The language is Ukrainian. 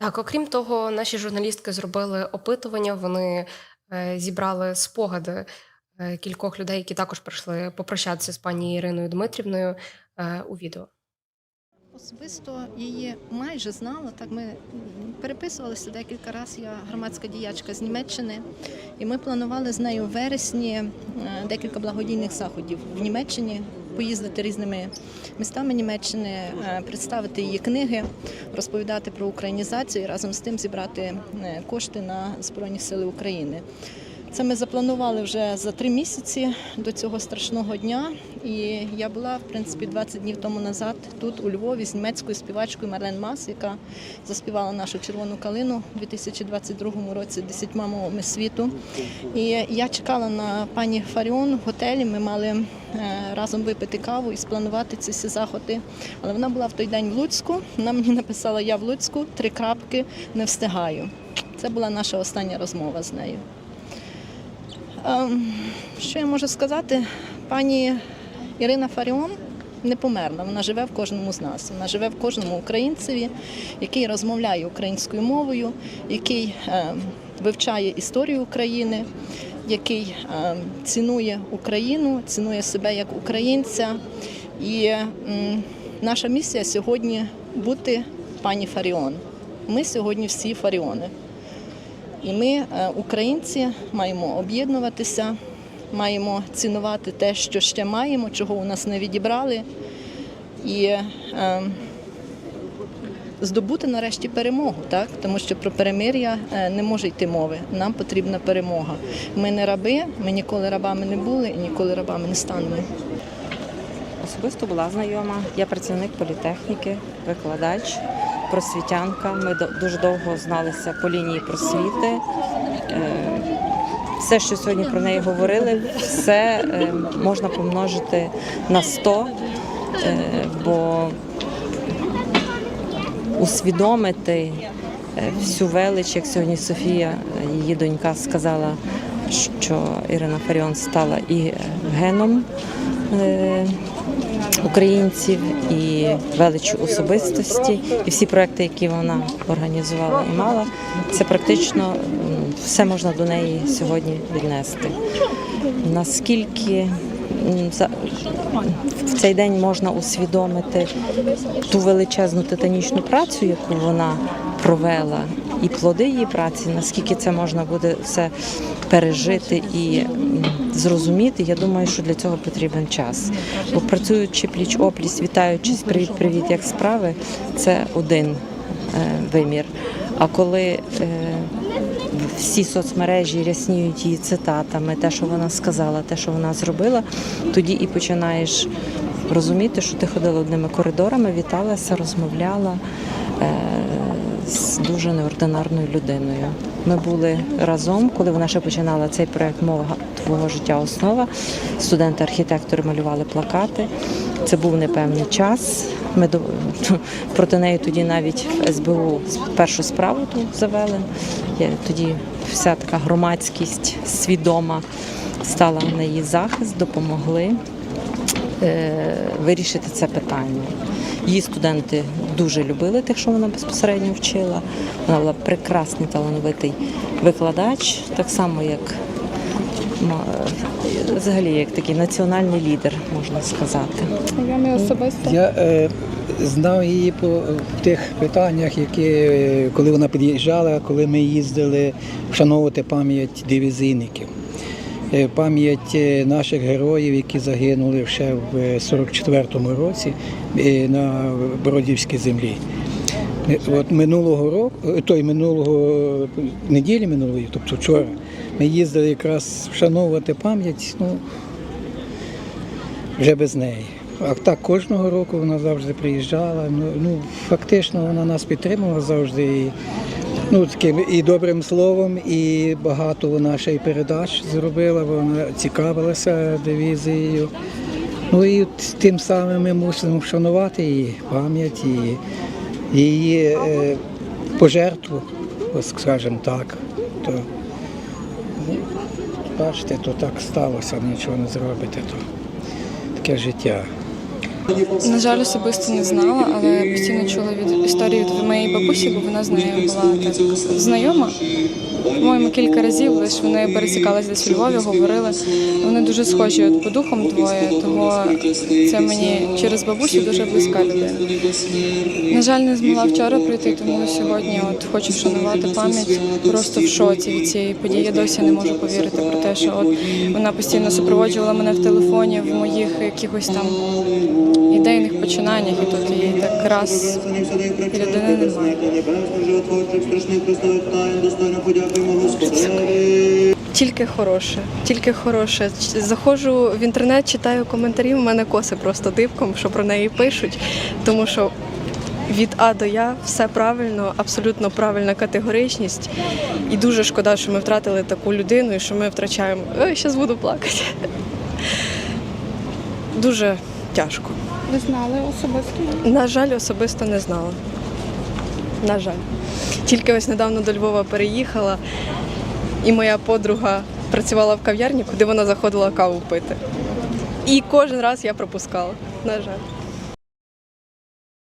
Так, окрім того, наші журналістки зробили опитування. Вони е, зібрали спогади е, кількох людей, які також прийшли попрощатися з пані Іриною Дмитрівною е, у відео. Особисто її майже знала. Так ми переписувалися декілька разів. Я громадська діячка з Німеччини, і ми планували з нею в вересні декілька благодійних заходів в Німеччині. Поїздити різними містами Німеччини, е, представити її книги, розповідати про українізацію і разом з тим зібрати е, кошти на Збройні Сили України. Це ми запланували вже за три місяці до цього страшного дня. І я була, в принципі, 20 днів тому назад тут, у Львові, з німецькою співачкою Марлен Мас, яка заспівала нашу червону калину у 2022 році десятьма мовами світу. І я чекала на пані Фаріон в готелі. Ми мали е, разом випити каву і спланувати ці всі заходи. Але вона була в той день в Луцьку. Вона мені написала: Я в Луцьку, три крапки, не встигаю. Це була наша остання розмова з нею. Ем, Що я можу сказати? Пані Ірина Фаріон не померла. Вона живе в кожному з нас. Вона живе в кожному українцеві, який розмовляє українською мовою, який ем, вивчає історію України, який ем, цінує Україну, цінує себе як українця. І наша місія сьогодні бути пані Фаріон. Ми сьогодні всі Фаріони. І ми, е, українці, маємо об'єднуватися, маємо цінувати те, що ще маємо, чого у нас не відібрали, і е, здобути нарешті перемогу, так? тому що про перемир'я е, не може йти мови. Нам потрібна перемога. Ми не раби, ми ніколи рабами не були і ніколи рабами не станемо. Особисто була знайома. Я працівник політехніки, викладач, просвітянка. Ми дуже довго зналися по лінії просвіти. Е, Все, що сьогодні про неї говорили, все е, можна помножити на 100, е, бо усвідомити всю велич, як сьогодні Софія, її донька, сказала, що Ірина Фаріон стала і геном українців, і величу особистості, і всі проекти, які вона організувала і мала, це практично все можна до неї сьогодні віднести. Наскільки в цей день можна усвідомити ту величезну титанічну працю, яку вона провела, і плоди її праці, наскільки це можна буде все пережити і зрозуміти, я думаю, що для цього потрібен час. Бо працюючи пліч опліч, вітаючись, привіт, привіт, як справи, це один е, вимір. А коли е, всі соцмережі рясніють її цитатами, те, що вона сказала, те, що вона зробила, тоді і починаєш розуміти, що ти ходила одними коридорами, віталася, розмовляла е, з дуже неординарною людиною. Ми були разом, коли вона ще починала цей проект Мова твого життя основа. Студенти-архітектори малювали плакати. Це був непевний час. Ми до проти неї тоді навіть в СБУ першу справу тут завели. Я тоді вся така громадськість свідома стала на її захист, допомогли вирішити це питання. Її студенти дуже любили тих, що вона безпосередньо вчила. Вона була прекрасний талановитий викладач, так само як взагалі як такий національний лідер, можна сказати. Знайомі особисто. Я е, знав її по тих питаннях, які е, коли вона під'їжджала, коли ми їздили вшановувати пам'ять дивізійників, Е, пам'ять е, наших героїв, які загинули ще в 44-му році е, на Бродівській землі. Е, От минулого року, е, той минулого неділі минулої, тобто вчора, ми їздили якраз вшановувати пам'ять. Ну, вже без неї. А так кожного року вона завжди приїжджала. Ну, ну фактично вона нас підтримувала завжди. Ну, таким і добрим словом, і багато вона ще й передач зробила, вона цікавилася дивізією. Ну і тим самим ми мусимо вшанувати її пам'ять, її, її е, пожертву, скажімо так. То, ну, бачите, то так сталося, нічого не зробите. То таке життя. На жаль, особисто не знала, але постійно чула від історії від моєї бабусі, бо вона з нею була так знайома. По-моєму, кілька разів лише вони пересікалися десь у Львові, говорили. Вони дуже схожі от по духам двоє, того це мені через бабусю дуже близька людина. На жаль, не змогла вчора прийти, тому сьогодні от хочу вшанувати пам'ять. Просто в шоці від цієї події. Я досі не можу повірити про те, що от вона постійно супроводжувала мене в телефоні в моїх якихось там ідейних починаннях, і тут її так раз і людини немає. Тільки хороше, тільки хороше. Заходжу в інтернет, читаю коментарі. У мене коси просто дивком, що про неї пишуть, тому що від А до Я все правильно, абсолютно правильна категоричність. І дуже шкода, що ми втратили таку людину і що ми втрачаємо. Ой, зараз буду плакати. Дуже тяжко. Ви знали особисто? На жаль, особисто не знала. На жаль. Тільки ось недавно до Львова переїхала, і моя подруга працювала в кав'ярні, куди вона заходила каву пити. І кожен раз я пропускала. На жаль.